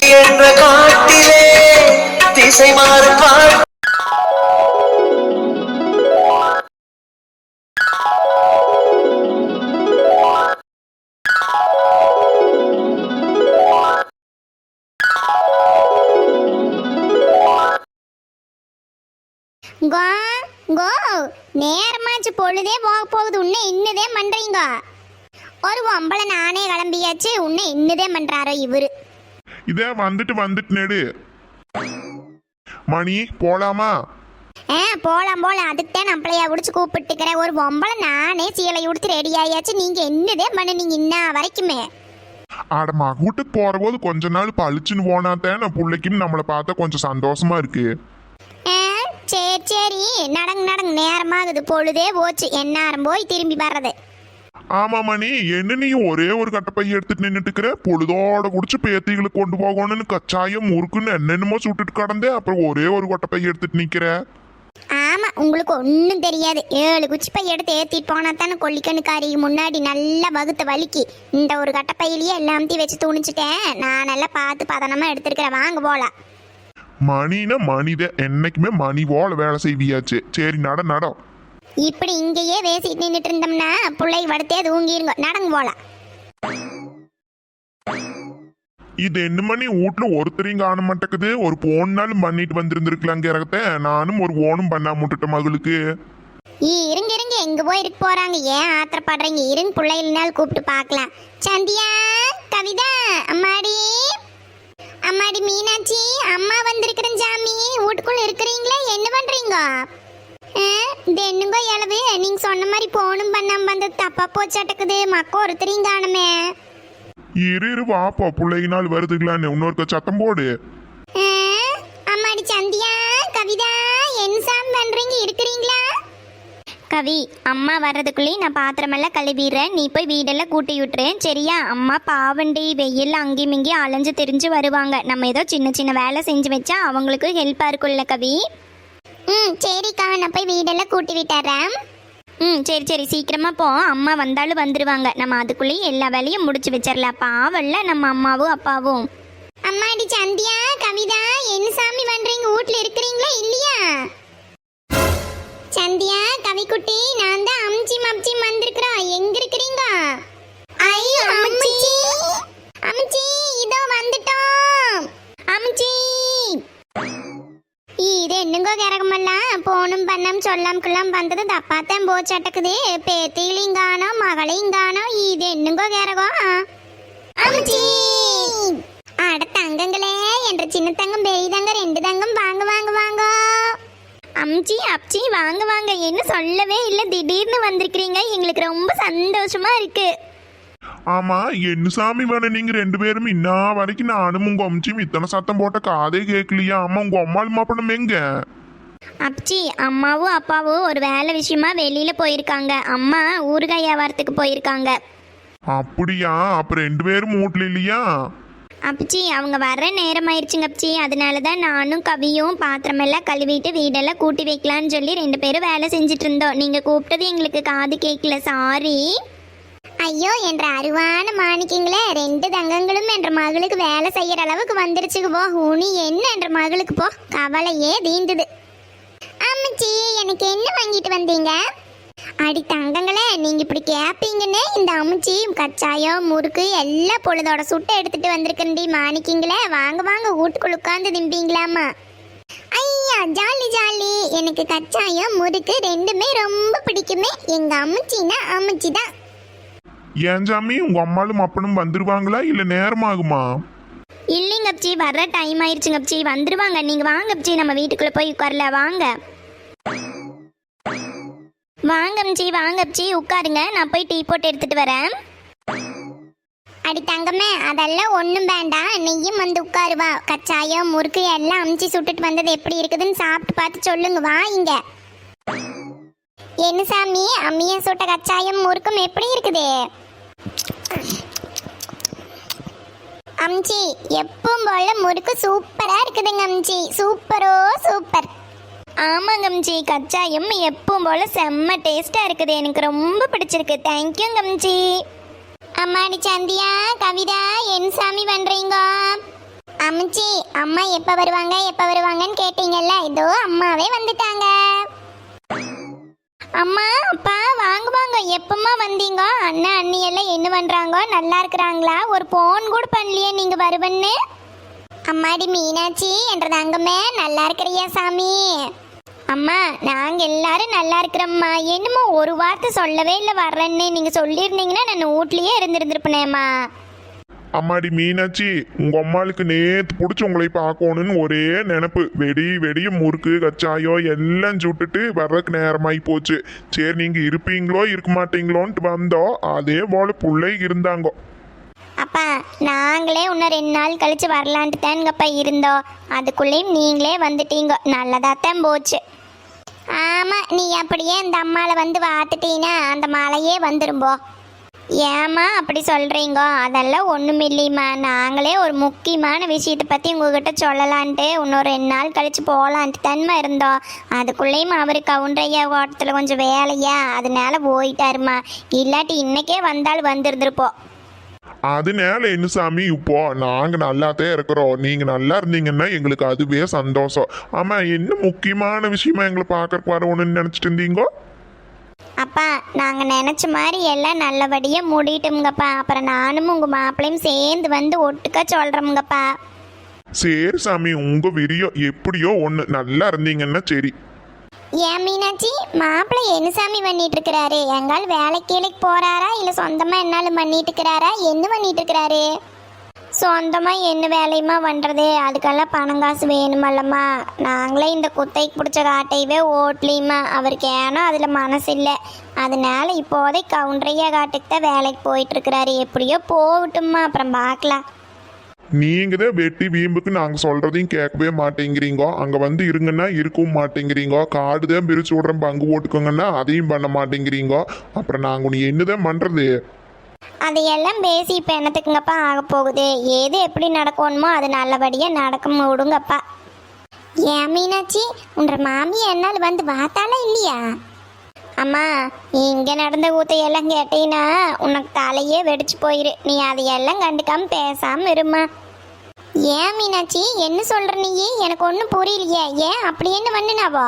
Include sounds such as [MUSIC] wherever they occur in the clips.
என்ற காட்டிலே திசை மாறும் கோ கோ நேரமாச்சு பொழுதே போக போகுது உன்னை இன்னதே பண்றீங்க. ஒரு ஒம்பளை நானே கிளம்பியாச்சு உன்னை இன்னதே பண்றாரோ இவரு. இதே வந்துட்டு வந்துட்டு நெடு. மணி போலாமா? ஆ போலாம் போலாம். அதுக்கு தான் நம்மளையா பிடிச்சி கூப்பிட்டுக்கிறேன். ஒரு ஒம்பளை நானே சீலை உடுத்து ரெடி ஆயாச்சு. நீங்க என்னதே? பண்ணுனீங்க இன்ன வரைக்குமே? ஆட மகூட்டுக்கு போற போது கொஞ்ச நாள் பளிச்சுன்னு போனாத்தான் நான் பிள்ளைக்கும் நம்மளை பார்த்தா கொஞ்சம் சந்தோஷமா இருக்கு. ஆ, சரி சரி. நடங்க நடங்க. நேரமாகுது. பொழுதே போச்சு. எந்நேரம் போய் திரும்பி வர்றது. ஆமா மணி என்ன நீ ஒரே ஒரு கட்டப்பைய எடுத்துட்டு நின்னுட்டு இருக்கிற பொழுதோட குடிச்சு பேத்திகளுக்கு கொண்டு போகணும்னு கச்சாயம் முறுக்குன்னு என்னென்னமோ சுட்டுட்டு கடந்தே அப்புறம் ஒரே ஒரு கட்டப்பைய எடுத்துட்டு நிக்கிற? ஆமா உங்களுக்கு ஒன்றும் தெரியாது. ஏழு குச்சி பை எடுத்து ஏத்திட்டு போனா தானே கொல்லிக்கணுக்காரி முன்னாடி நல்லா வகுத்த வலிக்கு. இந்த ஒரு கட்டப்பையிலேயே எல்லாத்தையும் வச்சு துணிச்சிட்டேன் நான் நல்லா பார்த்து பதனமா எடுத்துருக்கிறேன். வாங்க போலாம். மணினா மணித என்னைக்குமே மணி போல வேலை செய்வியாச்சு. சரி நட நட. இப்படி இங்கேயே பேசிட்டு நின்றுட்டு இருந்தோம்னா பிள்ளை வடுத்தே தூங்கிருங்க. நடங்க போலாம். இது என்ன மணி வீட்டுல ஒருத்தரையும் காண மாட்டேக்குது ஒரு போன்னாலும் பண்ணிட்டு வந்திருந்திருக்கலாங்க இறக்கத்த நானும் ஒரு ஓனும் பண்ணாம விட்டுட்ட மகளுக்கு. இருங்க இருங்க. எங்க போய் இருக்க போறாங்க. ஏன் ஆத்திரப்படுறீங்க? இருங்க பிள்ளைகள்னால கூப்பிட்டு பார்க்கலாம். சந்தியா கவிதா அம்மாடி. அம்மாடி மீனாட்சி அம்மா வந்திருக்கிறேன் சாமி. வீட்டுக்குள்ள இருக்கிறீங்களா? என்ன பண்றீங்க? என்னங்கோ இளவு நீங்க சொன்ன மாதிரி போனும் பண்ணாம வந்தது தப்பா போச்சாட்டக்குது மக்கோ ஒருத்தரையும் காணுமே இரு இரு வாப்பா பிள்ளைகினால் வருதுங்களான்னு இன்னொருக்க சத்தம் போடு அம்மாடி சந்தியா கவிதா என்ன சாமி பண்றீங்க இருக்கிறீங்களா கவி அம்மா வர்றதுக்குள்ளேயும் நான் பாத்திரமெல்லாம் கழுவிடுறேன் நீ போய் வீடெல்லாம் கூட்டி விட்டுறேன் சரியா அம்மா பாவண்டி வெயில் அங்கேயும் இங்கேயும் அலைஞ்சு திரிஞ்சு வருவாங்க நம்ம ஏதோ சின்ன சின்ன வேலை செஞ்சு வச்சா அவங்களுக்கு ஹெல்ப்பாக இருக்கும்ல கவி ம் சரிக்கா நான் போய் வீடெல்லாம் கூட்டி விட்டுறேன். ம் சரி சரி சீக்கிரமா போ. அம்மா வந்தாலும் வந்துருவாங்க. நம்ம அதுக்குள்ளேயும் எல்லா வேலையும் முடிச்சு வச்சிடலாம் பாவல்ல நம்ம அம்மாவும் அப்பாவும். அம்மாடி சந்தியா கவிதா என்ன சாமி பண்றீங்க? வீட்ல இருக்கிறீங்களா இல்லையா? சந்தியா கவிக்குட்டி நான் தான் அம்ச்சி மம்ச்சி வந்திருக்கிறோம். எங்க இருக்கிறீங்க? ஐயோ அம்ச்சி. அம்ச்சி இதோ வந்துட்டோம். அம்ச்சி. இது என்னங்கோ கிரகமெல்லாம்? போனும் பண்ணம் சொல்லாம் குள்ளாம் வந்தது தப்பாத்தான் போச்சட்டக்குது. பேத்திகளையும் காணோம் மகளையும் காணோம். இது என்னங்கோ கிரகம் அம்ச்சி! அட தங்கங்களே என்ற சின்ன தங்கம் பெரிய தங்கம் ரெண்டு தங்கம் வாங்க வாங்க வாங்க. அம்ச்சி அப்ச்சி வாங்க வாங்க. என்ன சொல்லவே இல்லை திடீர்னு வந்திருக்கிறீங்க. எங்களுக்கு ரொம்ப சந்தோஷமா இருக்கு. ஆமா என்ன சாமி வேணும்? நீங்க ரெண்டு பேரும் இன்ன வரைக்கும் நானும் உங்க அம்ச்சியும் இத்தனை சத்தம் போட்ட காதே கேட்கலையா? அம்மா உங்க அம்மாள் மாப்பணம் எங்க? அப்ச்சி அம்மாவும் அப்பாவும் ஒரு வேலை விஷயமா வெளியில போயிருக்காங்க. அம்மா ஊறுகாய் வியாபாரத்துக்கு போயிருக்காங்க. அப்படியா? அப்ப ரெண்டு பேரும் வீட்ல இல்லையா? அப்ச்சி அவங்க வர்ற நேரம் ஆயிடுச்சுங்க அப்ச்சி. அதனால தான் நானும் கவியும் பாத்திரமெல்லாம் கழுவிட்டு வீடெல்லாம் கூட்டி வைக்கலான்னு சொல்லி ரெண்டு பேரும் வேலை செஞ்சுட்டு இருந்தோம். நீங்க கூப்பிட்டது எங்களுக்கு காது கேட்கல. சாரி ஐயோ என்ற அருவான மாணிக்கங்களே ரெண்டு தங்கங்களும் என்ற மகளுக்கு வேலை செய்யற அளவுக்கு வந்துருச்சுக்கு போ. உனி என்ன என்ற மகளுக்கு போ. கவலையே தீந்துது. அம்மச்சி எனக்கு என்ன வாங்கிட்டு வந்தீங்க? அடி தங்கங்களே நீங்க இப்படி கேப்பீங்கன்னு இந்த அமுச்சி கச்சாயம் முறுக்கு எல்லாம் பொழுதோட சுட்ட எடுத்துட்டு வந்திருக்கண்டி மாணிக்கிங்களே. வாங்க வாங்க வீட்டுக்குள்ள உட்காந்து திம்பிங்களாமா ஐயா ஜாலி ஜாலி. எனக்கு கச்சாயம் முறுக்கு ரெண்டுமே ரொம்ப பிடிக்குமே. எங்க அம்மச்சின்னா அம்மச்சி தான் ஏன் சாமி உங்க அம்மாளும் அப்பனும் வந்துருவாங்களா இல்ல நேரமாகுமா? இல்லைங்க அப்ச்சி வர டைம் ஆயிடுச்சுங்க அப்ச்சி வந்துருவாங்க. நீங்க வாங்க அப்ச்சி நம்ம வீட்டுக்குள்ள போய் உட்காரல வாங்க. வாங்க அம்ச்சி வாங்க அப்ச்சி உட்காருங்க. நான் போய் டீ போட்டு எடுத்துட்டு வரேன். அடி தங்கமே அதெல்லாம் ஒன்றும் வேண்டாம். நீயும் வந்து உட்காருவா கச்சாயம் முறுக்கு எல்லாம் அமுச்சு சுட்டுட்டு வந்தது எப்படி இருக்குதுன்னு சாப்பிட்டு பார்த்து சொல்லுங்க. வா இங்க. என்ன சாமி? அம்மியை சுட்ட கச்சாயம் முறுக்கும் எப்படி இருக்குது? அம்ச்சி எப்பவும் போல முறுக்கு சூப்பரா இருக்குதுங்க அம்ச்சி சூப்பரோ சூப்பர். ஆமாங்க அம்ச்சி கச்சாயம் எப்பவும் போல செம்ம டேஸ்டா இருக்குது. எனக்கு ரொம்ப பிடிச்சிருக்கு. தேங்க்யூங்க அம்ச்சி அம்மாடி சந்தியா கவிதா என் சாமி பண்றீங்க? அம்ச்சி அம்மா எப்ப வருவாங்க எப்ப வருவாங்கன்னு கேட்டீங்கல்ல இதோ அம்மாவே வந்துட்டாங்க. அம்மா அப்பா வாங்க வாங்க. எப்பமா வந்தீங்க? அண்ணன் அண்ணி எல்லாம் என்ன பண்ணுறாங்க நல்லா இருக்கிறாங்களா? ஒரு ஃபோன் கூட பண்ணலையே நீங்கள் வருவன்னு. அம்மாடி மீனாட்சி என்ற தங்கமே நல்லா இருக்கிறியா சாமி? அம்மா நாங்கள் எல்லாரும் நல்லா இருக்கிறோம்மா. என்னமோ ஒரு வார்த்தை சொல்லவே இல்லை வர்றேன்னு நீங்கள் சொல்லியிருந்தீங்கன்னா நான் வீட்லேயே இருந்திருந்திருப்பனேம்மா. அம்மாடி மீனாட்சி உங்க அம்மாளுக்கு நேத்து பிடிச்சி உங்களை பார்க்கணும்னு ஒரே நினப்பு. வெடி வெடிய முறுக்கு கச்சாயம் எல்லாம் சுட்டுட்டு வர்றதுக்கு நேரமாயி போச்சு. சரி நீங்க இருப்பீங்களோ இருக்க மாட்டீங்களோன்ட்டு வந்தோம் அதே போல பிள்ளை இருந்தாங்க. அப்பா நாங்களே இன்னும் ரெண்டு நாள் கழிச்சு வரலான்ட்டு தானுங்கப்பா இருந்தோம் அதுக்குள்ளேயும் நீங்களே வந்துட்டீங்க. நல்லதாத்தான் போச்சு. ஆமா நீ அப்படியே அந்த அம்மாவை வந்து பார்த்துட்டீன்னா அந்த மலையே வந்துரும்போ ஏம்மா அப்படி சொல்கிறீங்க அதெல்லாம் ஒன்றும் இல்லைம்மா. நாங்களே ஒரு முக்கியமான விஷயத்தை பற்றி உங்ககிட்ட சொல்லலான்ட்டு இன்னொரு ரெண்டு நாள் கழித்து போகலான்ட்டு தன்மை இருந்தோம். அதுக்குள்ளேயும் அவர் கவுண்டரையா ஓட்டத்தில் கொஞ்சம் வேலையா? அதனால போயிட்டாருமா இல்லாட்டி இன்னைக்கே வந்தால் வந்துருந்துருப்போம். அதனால என்ன சாமி? இப்போ நாங்கள் நல்லாத்தே இருக்கிறோம். நீங்கள் நல்லா இருந்தீங்கன்னா எங்களுக்கு அதுவே சந்தோஷம். ஆமாம் என்ன முக்கியமான விஷயமா எங்களை பார்க்கறக்கு வரணும்னு நினச்சிட்டு இருந்தீங்கோ? அப்பா நாங்கள் நினச்ச மாதிரி எல்லாம் நல்லபடியாக மூடிட்டோம்ங்கப்பா. அப்புறம் நானும் உங்கள் மாப்பிள்ளையும் சேர்ந்து வந்து ஒட்டுக்கா சொல்கிறோம்ங்கப்பா சரி சாமி உங்க விரியம் எப்படியோ ஒண்ணு. நல்லா இருந்தீங்கன்னா சரி. ஏன் மீனாட்சி? மாப்பிள்ளை என்ன சாமி பண்ணிட்டு இருக்கிறாரு? எங்கால் வேலைக்கு கீழைக்கு போறாரா? இல்லை சொந்தமாக என்னாலும் பண்ணிட்டு இருக்கிறாரா? என்ன பண்ணிட்டு இருக்கிறாரு? சொந்தமாக என்ன வேலையுமா பண்ணுறது அதுக்கெல்லாம் பணம் காசு வேணுமல்லம்மா. நாங்களே இந்த குத்தைக்கு பிடிச்ச காட்டையவே ஓட்டலியுமா அவருக்கு ஏனோ அதில் மனசு இல்லை அதனால இப்போதை கவுண்டரையா காட்டுக்கு தான் வேலைக்கு போயிட்டுருக்கிறாரு. எப்படியோ போகட்டும்மா. அப்புறம் பார்க்கலாம். நீங்க தான் வெட்டி வீம்புக்கு நாங்கள் சொல்றதையும் கேட்கவே மாட்டேங்கிறீங்கோ. அங்கே வந்து இருங்கன்னா இருக்கவும் மாட்டேங்கிறீங்கோ. காடு தான் பிரிச்சு விடுறேன் பங்கு போட்டுக்கோங்கன்னா அதையும் பண்ண மாட்டேங்கிறீங்கோ. அப்புறம் நாங்க உனக்கு என்னதான் பண்ணுறது அதையெல்லாம் பேசி இப்போ என்னத்துக்குங்கப்பா ஆக போகுது? ஏது எப்படி நடக்கணுமோ அது நல்லபடியாக நடக்கும் விடுங்கப்பா ஏன் மீனாட்சி உன்ற மாமி என்னால் வந்து பார்த்தாலே இல்லையா? அம்மா இங்கே நடந்த ஊத்தையெல்லாம் கேட்டீங்கன்னா உனக்கு தலையே வெடிச்சு போயிரு. நீ அதையெல்லாம் கண்டுக்காம பேசாம இருமா. ஏன் மீனாட்சி என்ன சொல்கிற நீ எனக்கு ஒன்றும் புரியலையே. ஏன் அப்படி என்ன பண்ணுனாவோ?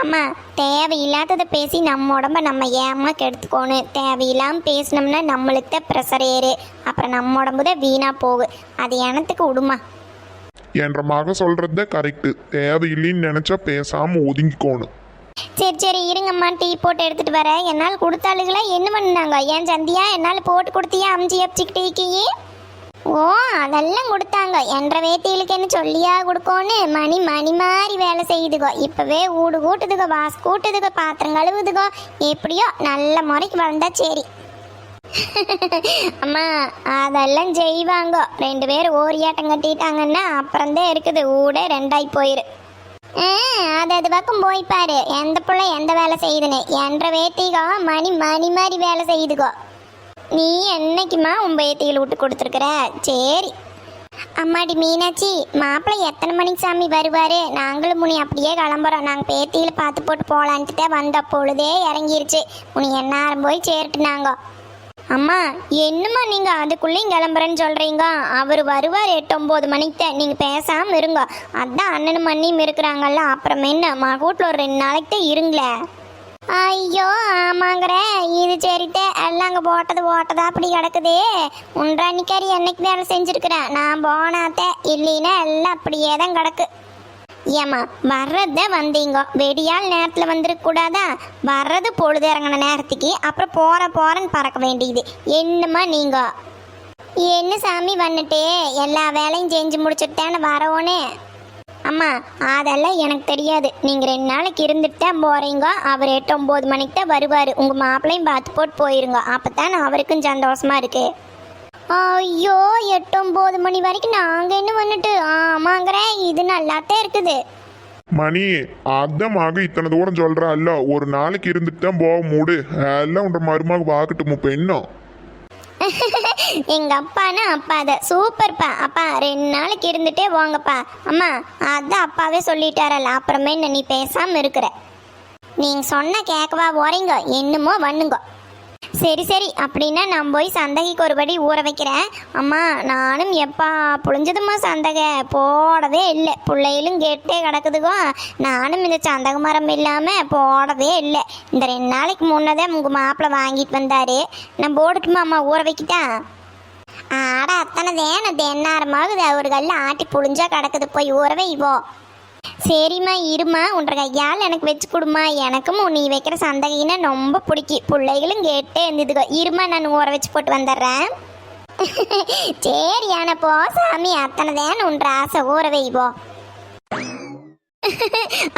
அம்மா தேவையில்லாததை பேசி நம்ம உடம்ப நம்ம ஏமா கெடுத்துக்கோணும் தேவையில்லாமல் பேசினோம்னா நம்மளுக்கு தான் ப்ரெஷர் ஏறு. அப்புறம் நம்ம உடம்பு தான் வீணாக போகு. அது எனத்துக்கு விடுமா? என்ற மக சொல்றது கரெக்டு தேவையில்லைன்னு நினைச்சா பேசாம ஒதுங்கிக்கோணும். சரி சரி இருங்கம்மா டீ போட்டு எடுத்துட்டு வரேன். என்னால் கொடுத்தாளுங்களா என்ன பண்ணாங்க ஏன் சந்தியா என்னால் போட்டு கொடுத்தியா? அம்ஜி அப்சிக் டீக்கு ஓ அதெல்லாம் கொடுத்தாங்க. என்ற வேத்திகளுக்கு என்ன சொல்லியா கொடுக்கோன்னு மணி மணி மாதிரி வேலை செய்யுதுகோ இப்பவே ஊடு கூட்டுதுகோ வாஸ் கூட்டுதுகோ பாத்திரம் கழுவுதுகோ. எப்படியோ நல்ல முறைக்கு வளர்ந்தா சரி. அம்மா அதெல்லாம் செய்வாங்க. ரெண்டு பேரும் ஓரியாட்டம் கட்டிட்டாங்கன்னா அப்புறம்தான் இருக்குது. ஊடே ரெண்டாய் போயிரு. ஆ, அது அது பக்கம் போய் பாரு. எந்த பிள்ளை எந்த வேலை செய்யுதுன்னு என்ற வேத்திகோ மணி மணி மாதிரி வேலை செய்யுதுகோ நீ என்னைக்குமா உன் பேத்தியில் விட்டு கொடுத்துருக்குற? சரி. அம்மாடி மீனாட்சி மாப்பிள்ளை எத்தனை மணிக்கு சாமி வருவார்? நாங்களும் முனி அப்படியே கிளம்புறோம். நாங்கள் பேத்தியில் பார்த்து போட்டு போகலான்ட்டு தான் வந்த பொழுதே இறங்கிருச்சு. முனி எந்நேரம் போய் சேர்ட்டுனாங்க. அம்மா என்னம்மா நீங்கள் அதுக்குள்ளேயும் கிளம்புறேன்னு சொல்கிறீங்க அவர் வருவார் எட்டு மணிக்கு. தான் நீங்கள் பேசாமல் இருங்க. அதான் அண்ணனும் மண்ணியும் இருக்கிறாங்கல்ல அப்புறம் என்ன மகூட்டில் ஒரு ரெண்டு நாளைக்கு தான் இருங்களேன் ஐயோ ஆமாங்கிற. இது சரிட்டே எல்லாம் அங்கே போட்டது போட்டதா அப்படி கிடக்குதே. உன்றாணிக்காரி என்னைக்கு வேலை செஞ்சுருக்கிறேன் நான் போனாத்தே இல்லைன்னா எல்லாம் அப்படியே தான் கிடக்கு. ஏம்மா வர்றத வந்தீங்க. வெடியால் நேரத்தில் வந்துருக்கக்கூடாதா வர்றது பொழுது இறங்கின நேரத்துக்கு அப்புறம் போற போறன்னு பறக்க வேண்டியது. என்னம்மா நீங்க? என்ன சாமி வந்துட்டே எல்லா வேலையும் செஞ்சு முடிச்சுட்டான்னு வரவோனே அம்மா அதெல்லாம் எனக்கு தெரியாது. நீங்க ரெண்டு நாளைக்கு இருந்துட்டு தான் போறீங்க. அவர் எட்டு ஒன்பது மணிக்கு தான் வருவார். உங்க மாப்பிள்ளையும் பார்த்து போட்டு போயிருங்க. அப்பதான் அவருக்கும் சந்தோஷமா இருக்கு. ஐயோ எட்டு ஒன்பது மணி வரைக்கும் நாங்க என்ன பண்ணிட்டு? ஆமாங்கிற இது நல்லாத்தான் இருக்குது. மணி அதான் மக இத்தனை தூரம் சொல்றாள்ல ஒரு நாளைக்கு இருந்துட்டு தான் போக மூடு. எல்லாம் உன்ற மருமக வாக்கட்டும் இப்போ [LAUGHS] எங்கள் எங்க அப்பானா அப்பா அதை. சூப்பர்ப்பா. அப்பா ரெண்டு நாளைக்கு இருந்துட்டே வாங்கப்பா. அம்மா அதான் அப்பாவே சொல்லிட்டாரல்ல. அப்புறமே என்ன நீ பேசாம இருக்கிற. நீங்க சொன்ன கேட்கவா போறீங்க? என்னமோ பண்ணுங்க. சரி சரி. அப்படின்னா நான் போய் சந்தகைக்கு ஒருபடி ஊற வைக்கிறேன். அம்மா நானும் எப்பா புழிஞ்சதும்மா சந்தகை? போடவே இல்லை. பிள்ளைகளும் கேட்டே கிடக்குதுகோ. நானும் இந்த சந்தக மரம் இல்லாமல் போடவே இல்லை. இந்த ரெண்டு நாளைக்கு முன்னதே உங்கள் மாப்பிள்ளை வாங்கிட்டு வந்தாரு. நான் போடட்டுமா அம்மா ஊற வைக்கிட்டா? ஆட அத்தனை வேணும் தென்னாரமாகுது ஒரு கல்ல ஆட்டி புழிஞ்சா கிடக்குது. போய் ஊறவே இவோ. சரிம்மா இருமா உன்ற கையால் எனக்கு வச்சு கொடுமா எனக்கும் நீ வைக்கிற சந்தகைன்னா ரொம்ப பிடிக்கும் பிள்ளைகளும் கேட்டே இருந்ததுக்கோ. இருமா நான் ஊற வச்சு போட்டு வந்துடுறேன். [LAUGHS] சரி போ சாமி. அத்தனை தான் உன்ற ஆசை ஊற வைப்போ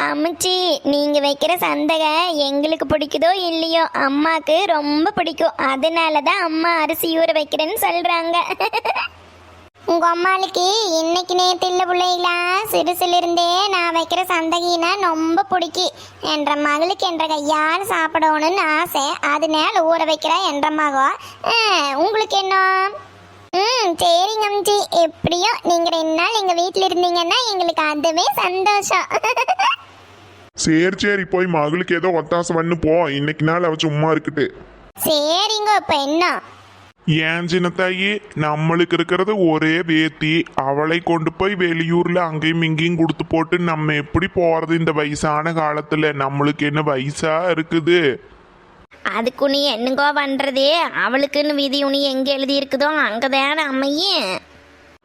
அம்மச்சி நீங்க வைக்கிற சந்தகை எங்களுக்கு பிடிக்குதோ இல்லையோ அம்மாக்கு ரொம்ப பிடிக்கும். அதனால தான் அம்மா அரிசி ஊற வைக்கிறேன்னு சொல்றாங்க. உங்க அம்மாளுக்கு இன்னைக்கு நேத்து இல்ல பிள்ளைங்களா சிறுசுல இருந்தே நான் வைக்கிற சந்தகினா ரொம்ப பிடிக்கும் என்ற மகளுக்கு என்ற கையால் சாப்பிடணும்னு ஆசை. அதனால ஊற வைக்கிறா என்ற உங்களுக்கு என்ன? ம் சரிங்க அம்ஜி. எப்படியோ நீங்க ரெண்டு நாள் எங்க வீட்டில் இருந்தீங்கன்னா எங்களுக்கு அதுவே சந்தோஷம். சரி சரி போய் மகளுக்கு ஏதோ ஒத்தாசை பண்ணு போ. இன்னைக்கு நாள் அவ சும்மா இருக்கட்டு சரிங்க இப்ப என்ன? ஏன் சின்னத்தாயி நம்மளுக்கு இருக்கிறது ஒரே வேத்தி அவளை கொண்டு போய் வெளியூர்ல அங்கேயும் இங்கேயும் கொடுத்து போட்டு நம்ம எப்படி போறது இந்த வயசான காலத்துல? நம்மளுக்கு என்ன வயசா இருக்குது? அதுக்கு நீ என்னங்கோ பண்றது? அவளுக்குன்னு விதி உனி எங்க எழுதி இருக்குதோ அங்கதானே அம்மையே.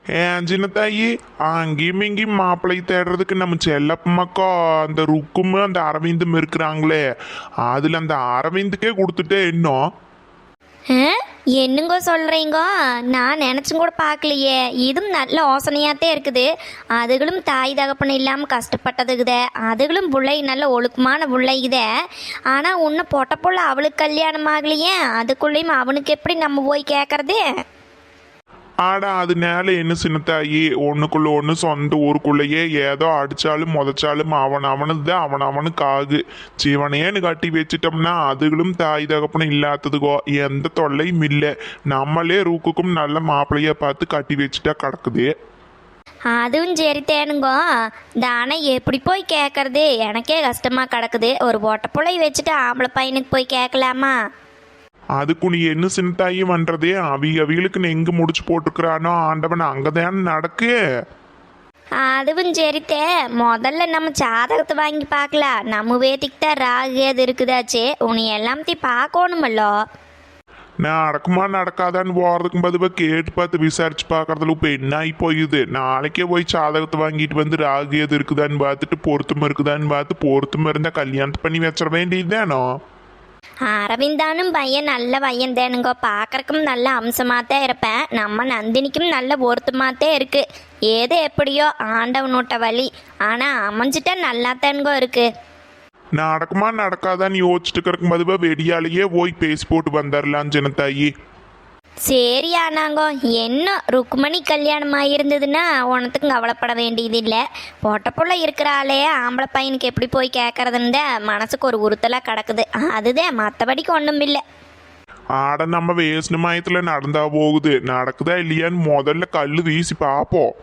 ஏன் சின்னத்தாயி அங்கேயும் இங்கேயும் மாப்பிள்ளை தேடுறதுக்கு நம்ம செல்லப்பமாக்கா அந்த ருக்கும் அந்த அரவிந்தும் இருக்கிறாங்களே. அதுல அந்த அரவிந்துக்கே கொடுத்துட்டே இன்னும்? என்னங்கோ சொல்கிறீங்கோ நான் நினச்சும் கூட பார்க்கலையே. இதுவும் நல்ல யோசனையாத்தே இருக்குது. அதுகளும் தாய் தகப்பன் இல்லாமல் கஷ்டப்பட்டதுக்குதே அதுகளும் பிள்ளை நல்ல ஒழுக்கமான பிள்ளைக்குதே ஆனால் உன்னை பொட்ட புள்ள அவளுக்கு கல்யாணம் ஆகலையே. அதுக்குள்ளேயும் அவனுக்கு எப்படி நம்ம போய் கேட்குறது ஆடா அதனால என்ன சின்னத்தாயி? ஒன்றுக்குள்ள ஒன்று சொந்த ஊருக்குள்ளேயே ஏதோ அடித்தாலும் முதச்சாலும் அவன் அவனுது அவன் அவனுக்கு ஆகு. சிவனேன்னு கட்டி வச்சிட்டோம்னா அதுகளும் தாய் தகப்பனும் இல்லாததுக்கோ எந்த தொல்லையும் இல்லை. நம்மளே ரூக்குக்கும் நல்ல மாப்பிள்ளைய பார்த்து கட்டி வச்சுட்டா கிடக்குது. அதுவும் சரி தேனுங்கோ. தானே எப்படி போய் கேட்கறது எனக்கே கஷ்டமாக கிடக்குது. ஒரு பொட்ட வச்சுட்டு ஆம்பளை பையனுக்கு போய் கேட்கலாமா அதுக்கு நீ என்ன சின்னத்தாயி பண்றதே? அவி அவிகளுக்கு எங்க முடிச்சு போட்டுக்கிறானோ? ஆண்டவன் அங்கதான் நடக்கு. அதுவும் சரித்தே. முதல்ல நம்ம ஜாதகத்தை வாங்கி பார்க்கலாம் நம்ம வேதிக்கு தான் ராகு ஏது இருக்குதாச்சே. உன்னை எல்லாத்தையும் பார்க்கணுமல்லோ? நான் நடக்குமா நடக்காதான்னு போகிறதுக்கு பதிலாக கேட்டு பார்த்து விசாரிச்சு பார்க்கறதுல இப்போ என்ன ஆகி போயுது? நாளைக்கே போய் சாதகத்தை வாங்கிட்டு வந்து ராகு எது இருக்குதான்னு பார்த்துட்டு பொருத்தம் இருக்குதான்னு பார்த்து பொருத்தம் இருந்தால் கல்யாணத்தை பண்ணி வச்சிட வேண்டியதுதானோ? அரவிந்தானும் பையன் நல்ல பையன் தானுங்கோ பார்க்கறக்கும் நல்ல அம்சமாக தான் இருப்பேன் நம்ம நந்தினிக்கும் நல்ல பொருத்தமாகத்தே இருக்கு ஏதோ எப்படியோ ஆண்டவனோட்ட வழி ஆனால் அமைஞ்சிட்டா நல்லா தானுங்கோ இருக்கு நடக்குமா நடக்காதான்னு யோசிச்சுட்டு கிடக்கும் பதிலாக வெடியாலேயே போய் பேசி போட்டு வந்துடலாம் ஜனத்தாயி சரி ஆனாங்கோ என்ன ருக்குமணி கல்யாணம் ஆகியிருந்ததுன்னா உனத்துக்கும் கவலைப்பட வேண்டியதில்லை. பொட்டப்புள்ள இருக்கிறாளே ஆம்பளை பையனுக்கு எப்படி போய் கேட்கறதுன்னு தான் மனசுக்கு ஒரு உறுத்தலாக கிடக்குது. அதுதான் மற்றபடிக்கு ஒன்றும் இல்லை ஆட நம்ம வேஸ்ட் மயத்தில் நடந்தா போகுது. நடக்குதா இல்லையான்னு முதல்ல கல் வீசி பார்ப்போம்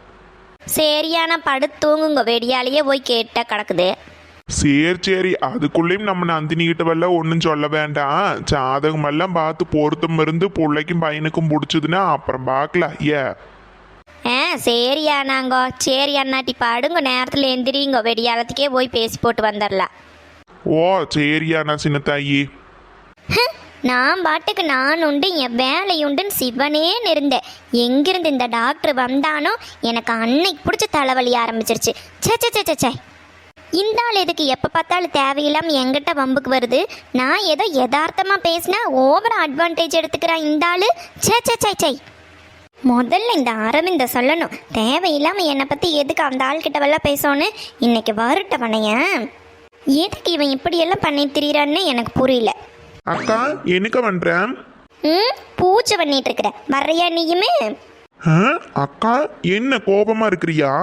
சரியான படுத்து தூங்குங்க வெடியாலேயே போய் கேட்டால் கிடக்குது. சரி சரி அதுக்குள்ளேயும் நம்ம நந்தினி கிட்ட வரல ஒன்றும் சொல்ல வேண்டாம். ஜாதகம் எல்லாம் பார்த்து பொருத்தம் இருந்து பிள்ளைக்கும் பையனுக்கும் பிடிச்சதுன்னா அப்புறம் பார்க்கலாம் ஏ ஆ சரி ஆனாங்கோ சரி அண்ணாட்டி பாடுங்க நேரத்தில் எந்திரிங்க. வெடியாலத்துக்கே போய் பேசி போட்டு வந்துடலாம் ஓ சரியா நான் சின்னத்தாயி நான் பாட்டுக்கு நான் உண்டு என் வேலையுண்டுன்னு சிவனேன்னு இருந்தேன் எங்கிருந்து இந்த டாக்டர் வந்தானோ எனக்கு அன்னைக்கு பிடிச்ச தலைவலி ஆரம்பிச்சிருச்சு. சே சே சே சே இந்த ஆள் எதுக்கு? எப்போ பார்த்தாலும் தேவையில்லாமல் எங்கிட்ட வம்புக்கு வருது. நான் ஏதோ யதார்த்தமாக பேசினா ஓவர் அட்வான்டேஜ் எடுத்துக்கிறான் இந்த ஆள். சே சே சே சே முதல்ல இந்த அரவிந்த சொல்லணும். தேவையில்லாமல் என்னை பற்றி எதுக்கு அந்த ஆள்கிட்ட வெல்லாம் பேசணும் இன்னைக்கு வருட்டவனையன் எதுக்கு இவன் இப்படியெல்லாம் பண்ணி திரியிறான்னு எனக்கு புரியல. அக்கா என்னக்கா பண்றேன் ம் பூஜை பண்ணிட்டு இருக்கிற வர்றியா நீயுமே? அக்கா என்ன கோபமா இருக்கிறியா?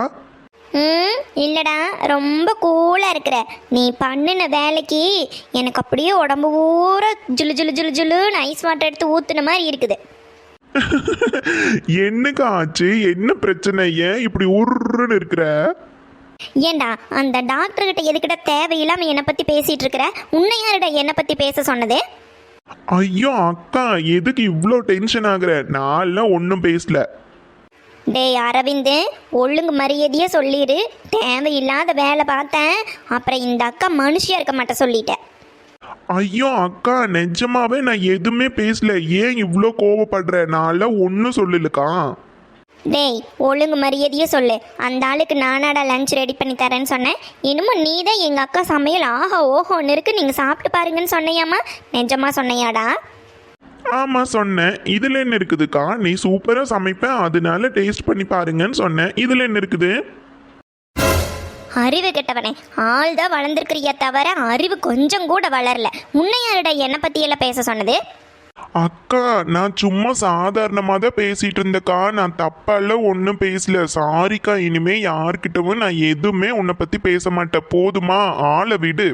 ம்? இல்லடா ரொம்ப கூலாக இருக்கிற. நீ பண்ணின வேலைக்கு எனக்கு அப்படியே உடம்பு பூரா ஜுலு ஜுலு ஜுலு ஜுலுன்னு ஐஸ் வாட்டர் எடுத்து ஊத்துன மாதிரி இருக்குது. [LAUGHS] என்னக்கா ஆச்சு? என்ன பிரச்சனை? ஏன் இப்படி உருன்னு இருக்கிற? ஏண்டா அந்த டாக்டர் கிட்ட எதுக்கிட்ட தேவையில்லாம என்னை பத்தி பேசிட்டு இருக்கிற? உன்னை யாருடா என்னை பத்தி பேச சொன்னது? ஐயோ அக்கா எதுக்கு இவ்வளோ டென்ஷன் ஆகுற? நான்லாம் ஒன்றும் பேசல. டேய் அரவிந்து ஒழுங்கு மரியாதையே சொல்லிடு தேவையில்லாத வேலை பார்த்தேன். அப்புறம் இந்த அக்கா மனுஷியா இருக்க மாட்டேன் சொல்லிட்டேன் ஐயோ அக்கா நிஜமாவே நான் எதுவுமே பேசல. ஏன் இவ்வளோ கோவப்படுற? ஒன்றும் சொல்லலக்கா. டேய் ஒழுங்கு மரியாதையே சொல்லு. அந்த ஆளுக்கு நானாடா லஞ்ச் ரெடி பண்ணி தரேன்னு சொன்னேன். இன்னமும் நீ தான் எங்கள் அக்கா சமையல் ஆஹா ஓஹோன்னு இருக்கு. நீங்கள் சாப்பிட்டு பாருங்கன்னு சொன்னையாமா நிஜமா சொன்னையாடா? ஆமாம் சொன்னேன். இதில் என்ன இருக்குதுக்கா? நீ சூப்பராக சமைப்ப அதனால டேஸ்ட் பண்ணி பாருங்கன்னு சொன்னேன். இதில் என்ன இருக்குது? அறிவு கெட்டவனே ஆள் தான் வளர்ந்துருக்கிறிய தவிர அறிவு கொஞ்சம் கூட வளரல. உன்னை யாருடா என்னை பற்றியெல்லாம் பேச சொன்னது? அக்கா நான் சும்மா சாதாரணமாக தான் பேசிட்டு இருந்தக்கா நான் தப்பாலாம் ஒன்றும் பேசல. சாரிக்கா இனிமே யார்கிட்டவும் நான் எதுவுமே உன்னை பற்றி பேச மாட்டேன். போதுமா? ஆளை விடு.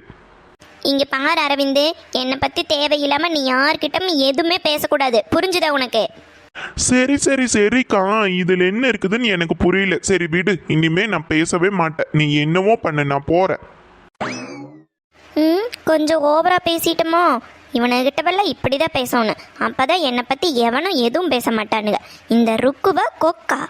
இங்க பாரு அரவிந்து. என்னை பற்றி தேவையில்லாமல் நீ யார்கிட்டயும் எதுவுமே பேசக்கூடாது. புரிஞ்சுதா உனக்கு? சரி சரி சரிக்கா இதில் என்ன இருக்குதுன்னு எனக்கு புரியல. சரி விடு. இனிமே நான் பேசவே மாட்டேன். நீ என்னவோ பண்ணு நான் போகிறேன் ம் கொஞ்சம் ஓவரா பேசிட்டோமோ? இவனுகிட்டவெல்லாம் இப்படி தான் பேசணும். அப்பதான் என்னை பற்றி எவனும் எதுவும் பேச மாட்டானுங்க. இந்த ருக்குவ கொக்கா.